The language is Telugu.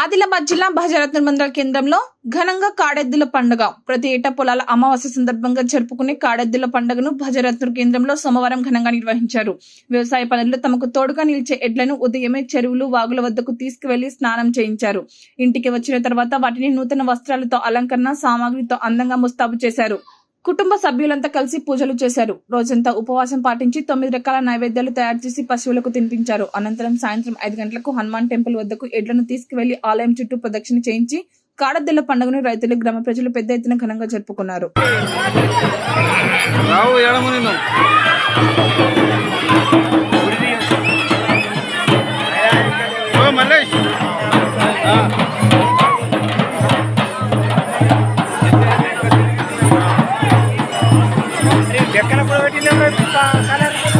ఆదిలాబాద్ జిల్లా భజరత్న మండల కేంద్రంలో ఘనంగా కాడెద్దుల పండుగ. ప్రతి ఏటా పొలాల అమావాస్య సందర్భంగా జరుపుకునే కాడెద్దుల పండుగను భజరత్న కేంద్రంలో సోమవారం ఘనంగా నిర్వహించారు. వ్యవసాయ పనుల్లో తమకు తోడుగా నిలిచే ఎడ్లను ఉదయమే చెరువులు వాగుల వద్దకు తీసుకువెళ్ళి స్నానం చేయించారు. ఇంటికి వచ్చిన తర్వాత వాటిని నూతన వస్త్రాలతో అలంకరణ సామాగ్రితో అందంగా ముస్తాబు చేశారు. కుటుంబ సభ్యులంతా కలిసి పూజలు చేశారు. రోజంతా ఉపవాసం పాటించి తొమ్మిది రకాల నైవేద్యాలు తయారు చేసి పశువులకు తినిపించారు. అనంతరం సాయంత్రం ఐదు గంటలకు హనుమాన్ టెంపుల్ వద్దకు ఎడ్లను తీసుకువెళ్ళి ఆలయం చుట్టూ ప్రదక్షిణ చేయించి కాడద్దెల పండుగను రైతులు గ్రామ ప్రజలు పెద్ద ఎత్తున ఘనంగా జరుపుకున్నారు. Juga.